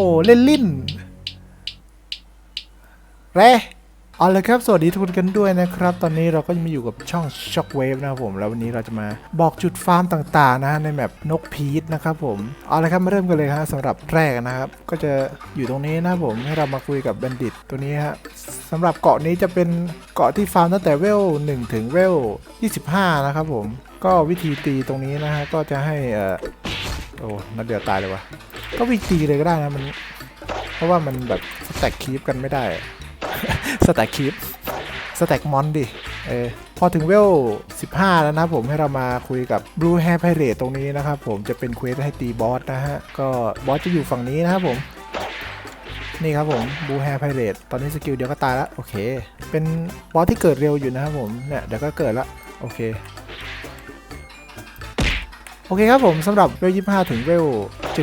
โอ้เล่นลิ้นแรเอาเลยครับสวัสดีทุกคนกันด้วยนะครับ ตอนนี้เราก็มาอยู่กับช่อง Shockwave นะครับผมแล้ววันนี้เราจะมาบอกจุดฟาร์มต่างๆนะฮะในแมปนกพีชนะครับผมเอาเลยครับมาเริ่มกันเลยฮะสำหรับแรกนะครับก็จะอยู่ตรงนี้นะผมให้เรามาคุยกับบัณฑิตตัวนี้ฮะสำหรับเกาะนี้จะเป็นเกาะที่ฟาร์มตั้งแต่เวล 1 ถึงเวล 25 นะครับผมก็วิธีตีตรงนี้นะฮะก็จะให้เอ่อโอ้นัดเดียวตายเลยวะ ก็วิ่งตีเลยก็ได้นะมัน เพราะว่ามันแบบสแต็กคีปกันไม่ได้ สแต็กคีปสแต็กมอนดิ เออ พอถึงเวล 15 แล้วนะผมให้เรามาคุยกับ Blue Hair Pirate ตรงนี้นะครับผมจะเป็นเควสให้ตีบอสนะฮะ ก็บอสจะอยู่ฝั่งนี้นะครับผม นี่ครับผม Blue Hair Pirate ตอนนี้สกิลเดียวก็ตายแล้วโอเค เป็นบอสที่เกิดเร็วอยู่นะครับผม เนี่ยเดี๋ยวก็เกิดละโอเค โอเคครับผมสำหรับเวล 25 ถึงเวล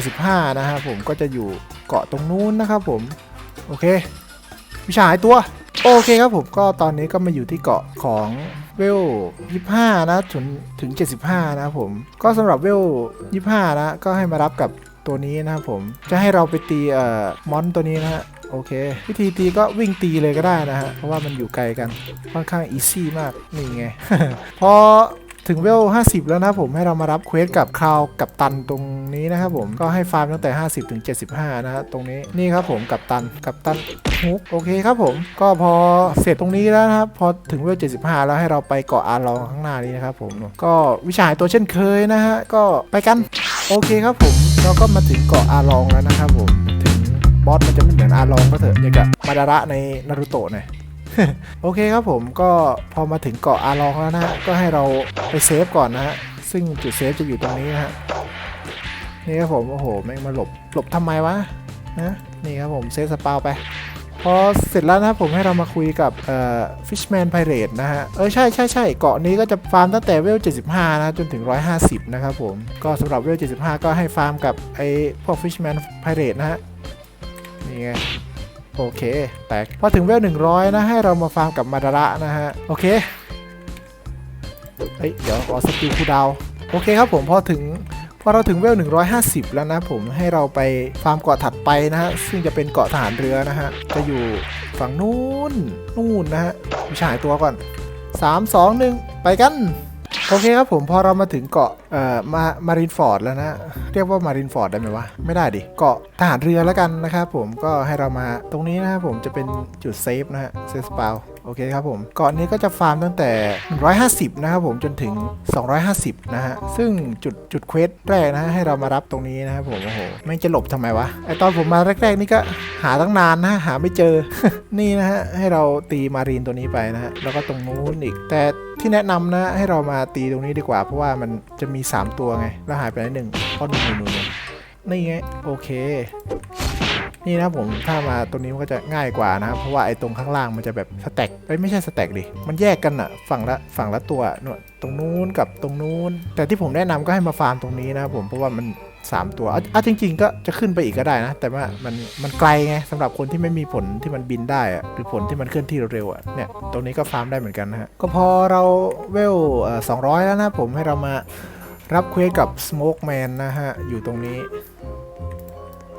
75 นะครับผมก็จะอยู่เกาะตรงนู้นนะครับผม โอเค วิชาหายตัว โอเคครับผมก็ตอนนี้ก็มาอยู่ที่เกาะของเวล 25 นะถึงถึง 75 นะครับผม ก็สำหรับเวล 25 นะ ก็ให้มารับกับตัวนี้นะครับผม จะให้เราไปตีเอ่อมอนตัวนี้นะฮะโอเค วิธีตีก็วิ่งตีเลยก็ได้นะฮะ เพราะว่ามันอยู่ไกลกันค่อนข้างอีซี่มาก นี่ไง พอ ถึงเวล 50 แล้วนะผมให้เรามารับเควสกับคราวกับตันตรงนี้นะครับผมก็ให้ฟาร์มตั้งแต่ 50 ถึง 75 นะฮะตรงนี้นี่ครับผมกับตันกับตันฮุกโอเคครับผม ก็พอเสร็จตรงนี้แล้วนะครับ พอถึงเวล 75 แล้วให้เราไปเกาะอารองข้างหน้านี้นะครับผมก็วิชายตัวเช่นเคยนะฮะก็ไปกันโอเคครับผมเราก็มาถึงเกาะอารองแล้วนะครับผมถึงบอสมันจะไม่เหมือนอารองก็เถอะอย่างกับมาดาระในนารูโตะหน่อย โอเคครับผมก็พอมาถึงเกาะอาลองแล้วนะฮะก็ให้เราไปเซฟก่อนนะฮะซึ่งจุดเซฟจะอยู่ตรงนี้นะฮะนี่ครับผมโอ้โหแม่งมาหลบหลบทำไมวะนะนี่ครับผมเซฟสปาวไปพอเสร็จแล้วนะครับผมให้เรามาคุยกับเอ่อ Fishman Pirate นะฮะ เออใช่ใช่ใช่เกาะนี้ก็จะฟาร์มตั้งแต่เวล 75 นะจนถึง 150 นะครับผม ก็สำหรับเวล 75 ก็ให้ฟาร์มกับไอ้พวก Fishman Pirate นะฮะ นี่ไง โอเค แตก พอถึงเวล 100 นะ ให้เรามาฟาร์มกับมาดาระนะฮะ โอเค เฮ้ย เดี๋ยวขอสกิลคูดาว โอเคครับผม พอถึงพอเราถึงเวล 150 แล้วนะผมให้เราไปฟาร์มเกาะถัดไปนะฮะ ซึ่งจะเป็นเกาะทหารเรือนะฮะ จะอยู่ฝั่งนู้น นู่นนะฮะวิชายตัวก่อน 3 2 1 ไปกัน โอเคครับผมพอเรามาถึงเกาะเอ่อมามารินฟอร์ดแล้วนะ เรียกว่ามารินฟอร์ดได้ไหมวะ ไม่ได้ดิ เกาะทหารเรือแล้วกันนะครับผมก็ให้เรามาตรงนี้นะครับผมจะเป็นจุดเซฟนะฮะเซฟสปาว โอเคครับผมเกาะนี้ก็จะฟาร์มตั้งแต่ 150 นะครับผมจนถึง 250 นะฮะ ซึ่งจุดจุดเควสแรกนะฮะให้เรามารับตรงนี้นะครับผมโอ้โหแม่จะหลบทำไมวะไอตอนผมมาแรก ๆ นี่ก็หาตั้งนานนะหาไม่เจอ นี่นะฮะให้เราตีมารีนตัวนี้ไปนะฮะแล้วก็ตรงนู้นอีก แต่ที่แนะนำนะให้เรามาตีตรงนี้ดีกว่า เพราะว่ามันจะมี 3 ตัวไงแล้วหายไปแล้วหนึ่งเพราะนู่นนู่นนู่นนี่ไงโอเค นี่นะผมถ้ามาตรงนี้มันก็จะง่ายกว่านะครับเพราะว่าไอ้ตรงข้างล่างมันจะแบบสแต็กเอ้ยไม่ใช่สแต็กดิมันแยกกันอะฝั่งละฝั่งละตัวนตรงนู้นกับตรงนู้น แต่ที่ผมแนะนำก็ให้มาฟาร์มตรงนี้นะผมเพราะว่ามัน3 ตัวอะจริง ๆ ก็จะขึ้นไปอีกก็ได้นะ แต่ว่ามันมันไกลไงสำหรับคนที่ไม่มีผลที่มันบินได้อะหรือผลที่มันเคลื่อนที่เร็วๆอะเนี่ยตรงนี้ก็ฟาร์มได้เหมือนกันนะฮะก็พอเราเวลเอ่อ200แล้วนะผมให้เรามารับเควสกับ Smoke Man นะฮะ อยู่ตรงนี้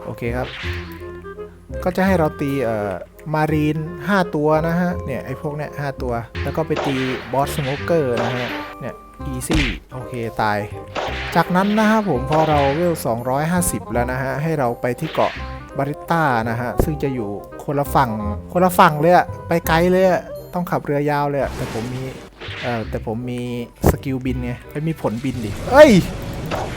โอเคครับ ก็จะให้เราตีเอ่อมารีน 5 ตัวนะฮะ เนี่ยไอ้พวกเนี้ย5ตัว แล้วก็ไปตีบอสสโมเกอร์นะฮะ เนี่ยอีซี่โอเคตาย จากนั้นนะฮะผมพอเราเวล 250 แล้วนะฮะ ให้เราไปที่เกาะบาริต้านะฮะ ซึ่งจะอยู่คนละฝั่ง คนละฝั่งเลยอะไปไกลเลยอะต้องขับเรือยาวเลยอะแต่ผมมีเอ่อแต่ผมมีสกิลบินไงไม่มีผลบินดิ เอ้ย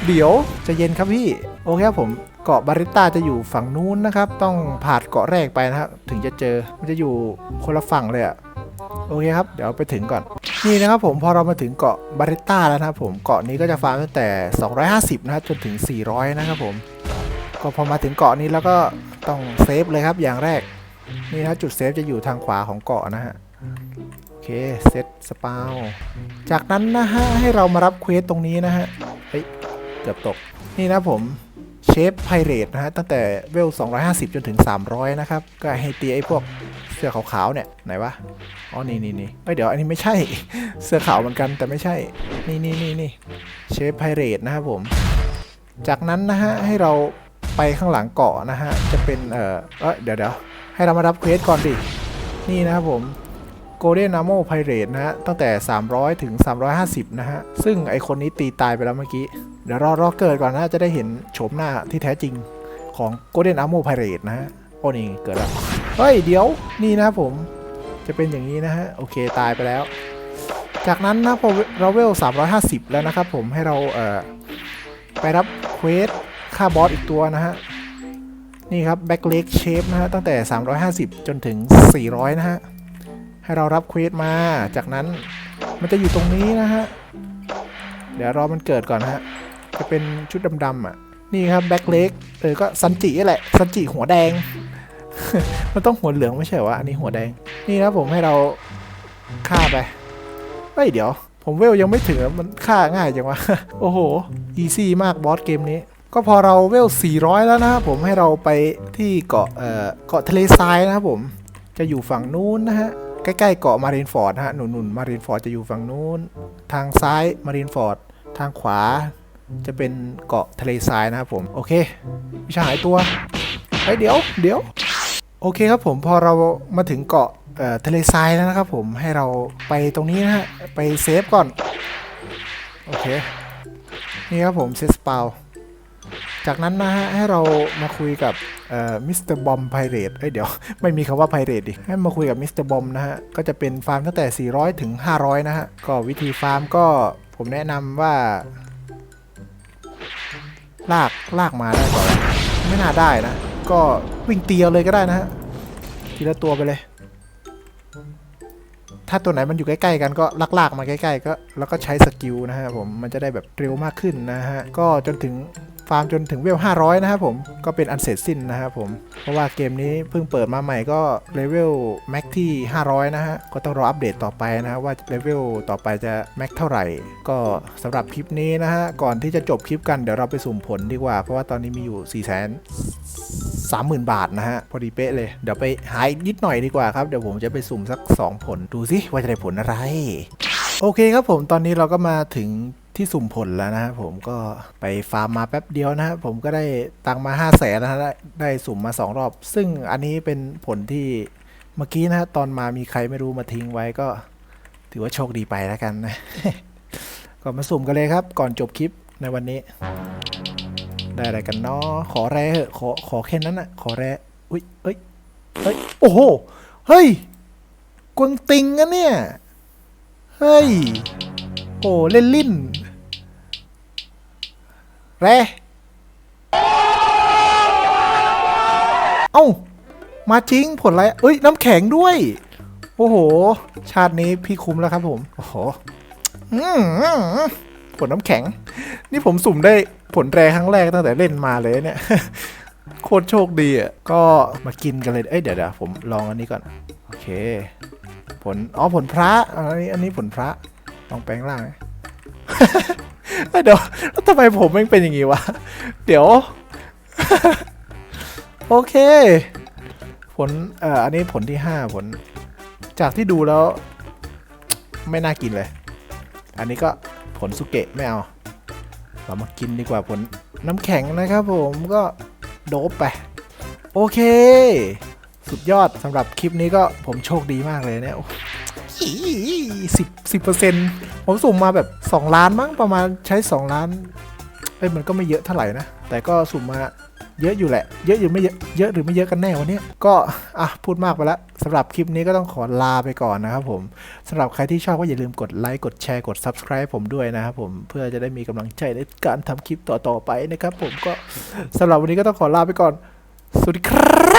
เดี๋ยวจะเย็นครับพี่ โอเคครับผม เกาะบาริต้าจะอยู่ฝั่งนู้นนะครับ ต้องผ่านเกาะแรกไปนะครับถึงจะเจอมันจะอยู่คนละฝั่งเลยอะโอเคครับ เดี๋ยวไปถึงก่อน นี่นะครับผมพอเรามาถึงเกาะบาริต้าแล้วนะครับผมเกาะนี้ก็จะฟาร์มตั้งแต่ 250 นะครับจนถึง 400 นะครับผม ก็พอมาถึงเกาะนี้แล้วก็ต้องเซฟเลยครับอย่างแรก นี่นะจุดเซฟจะอยู่ทางขวาของเกาะนะฮะโอเคเซตสปาวจากนั้นนะฮะให้เรามารับเควสตรงนี้นะฮะเฮ้ยเกือบตกนี่นะผม ฟไพเรตนะฮะตั้งแต่เวล 250 จนถึง 300 นะครับ ก็ให้ตีไอ้พวกเสื้อขาวๆเนี่ย ไหนวะ อ๋อ นี่นี่นี่เอ้ยเดี๋ยวอันนี้ไม่ใช่ เสื้อขาวเหมือนกันแต่ไม่ใช่ นี่นี่นี่นี่เชฟไพเรตนะครับผม จากนั้นนะฮะ ให้เราไปข้างหลังเกาะนะฮะ จะเป็น เออเอยเดี๋ยวเดี๋ยวให้เรามารับเควสก่อนดิ นี่นะครับผม Golden Ammo Pirate นะฮะ ตั้งแต่ 300 ถึง 350 นะฮะ ซึ่งไอคนนี้ตีตายไปแล้วเมื่อกี้ เดี๋ยวรอรอเกิดก่อนนะจะได้เห็นโฉมหน้าที่แท้จริงของ Golden Ammo Pirate นะฮะโอ้นี่เกิดแล้วเฮ้ยเดี๋ยวนี่นะครับผมจะเป็นอย่างนี้นะฮะโอเคตายไปแล้ว จากนั้นนะพอเราเวล 350 แล้วนะครับผมให้เราเอ่อไปรับเควสค่าบอสอีกตัวนะฮะนี่ครับ Back Leg Shape นะฮะตั้งแต่ 350 จนถึง 400 นะฮะ ให้เรารับเควสมาจากนั้นมันจะอยู่ตรงนี้นะฮะ เดี๋ยวรอมันเกิดก่อนนะฮะ จะเป็นชุดดำๆอะ นี่ครับ Back Leg เออก็ซันจินี่แหละซันจิหัวแดง มันต้องหัวเหลืองไม่ใช่วะอันนี้หัวแดง นี่นะผมให้เราฆ่าไปเฮ้ยเดี๋ยว ผมเวลยังไม่ถึงมันฆ่าง่ายจังวะ โอ้โห อีซี่มากบอสเกมนี้ ก็พอเราเวล 400 แล้วนะครับผมให้เราไปที่เกาะเอ่อเกาะทะเลทรายนะครับผม จะอยู่ฝั่งนู้นนะฮะใกล้ๆเกาะมารินฟอร์ดฮะหนุนๆมารินฟอร์ดจะอยู่ฝั่งนู้น ทางซ้ายมารินฟอร์ด ทางขวา จะเป็นเกาะทะเลทรายนะครับผมโอเควิชาหายตัวเฮ้ยเดี๋ยวเดี๋ยวโอเคครับผมพอเรามาถึงเกาะเอ่อทะเลทรายแล้วนะครับผมให้เราไปตรงนี้นะฮะไปเซฟก่อนโอเคนี่ครับผมเซสปาวจากนั้นนะฮะให้เรามาคุยกับเอ่อมิสเตอร์บอมไพเรตเอ้ยเดี๋ยว ไม่มีคำว่าไพเรตดิ ให้มาคุยกับมิสเตอร์บอมนะฮะ ก็จะเป็นฟาร์มตั้งแต่ 400 ถึง 500 นะฮะ ก็วิธีฟาร์มก็ผมแนะนำว่า ลากลากมาได้ก่อนไม่น่าได้นะ ก็วิ่งเตียวเลยก็ได้นะฮะทีละตัวไปเลย ถ้าตัวไหนมันอยู่ใกล้ๆกันก็ลากๆมาใกล้ๆก็แล้วก็ใช้สกิลนะฮะผมมันจะได้แบบเร็วมากขึ้นนะฮะก็จนถึง ฟาร์มจนถึงเวล 500 นะครับผม ก็เป็นอันเสร็จสิ้นนะครับผม เพราะว่าเกมนี้เพิ่งเปิดมาใหม่ก็เลเวลแม็กที่ 500 นะฮะ ก็ต้องรออัปเดตต่อไปนะฮะว่าเลเวลต่อไปจะแม็กเท่าไหร่ ก็สำหรับคลิปนี้นะฮะ ก่อนที่จะจบคลิปกันเดี๋ยวเราไปสุ่มผลดีกว่า เพราะว่าตอนนี้มีอยู่ 4 0 0 0 0 30,000 บาทนะฮะ พอดีเป๊ะเลย เดี๋ยวไปหาอีกนิดหน่อยดีกว่าครับ เดี๋ยวผมจะไปสุ่มสัก 2 ผลดูสิว่าจะได้ผลอะไร โอเคครับผมตอนนี้เราก็มาถึง ที่สุ่มผลแล้วนะครับผมก็ไปฟาร์มมาแป๊บเดียวนะครับผมก็ได้ตังมา5 0 0แสนนะฮะได้ได้สุ่มมา 2 รอบ ซึ่งอันนี้เป็นผลที่เมื่อกี้นะตอนมามีใครไม่รู้มาทิ้งไว้ก็ ถือว่าโชคดีไปแล้วกันนะก็มาสุ่มกันเลยครับ ก่อนจบคลิปในวันนี้ ได้อะไรกันเนาะขอแร่เหอะขอขอแค่นั้นอะขอแร่อุ้ยเอ้ยเอ้ยโอ้โหเฮ้ยกวงติงอะเนี่ยเฮ้ยโอ้เล่นลิ้น แร่เอ้า มาจริงผลอะไรเอ้ย น้ำแข็งด้วย โอ้โห ชาตินี้พี่คุ้มแล้วครับผม โอ้โหผลน้ำแข็ง นี่ผมสุ่มได้ผลแรครั้งแรกตั้งแต่เล่นมาเลยเนี่ยโคตรโชคดีอะ ก็มากินกันเลย เอ้ยเดี๋ยวเดี๋ยวผมลองอันนี้ก่อน โอเค ผล อ๋อผลพระ อันนี้อันนี้ผลพระ ลองแปลงร่างไหม เดี๋ยวแล้วทำไมผมม่เป็นอย่างงี้วะ เดี๋ยว โอเค ผลเอ่ออันนี้ผลที่ห้าผล จากที่ดูแล้ว ไม่น่ากินเลย อันนี้ก็ผลสุเกะไม่เอา เรามากินดีกว่าผลน้ำแข็งนะครับผมก็โดบไป โอเค สุดยอดสำหรับคลิปนี้ก็ผมโชคดีมากเลยเนี่ย สิบสิบเปอร์เซ็นต์ผมสุ่มมาแบบ 2 ล้านมั้งประมาณใช้ 2 ล้านเอ้ยมันก็ไม่เยอะเท่าไหร่นะ แต่ก็สุ่มมาเยอะอยู่แหละ เยอะอยู่ไม่เยอะเยอะหรือไม่เยอะกันแน่วันนี้ก็อะพูดมากไปแล้วสำหรับคลิปนี้ก็ต้องขอลาไปก่อนนะครับผมสำหรับใครที่ชอบก็อย่าลืมกดไลค์กดแชร์กด Subscribe ผมด้วยนะครับผมเพื่อจะได้มีกำลังใจในการทำคลิปต่อๆไปนะครับผมก็สำหรับวันนี้ก็ต้องขอลาไปก่อนสวัสดีครับ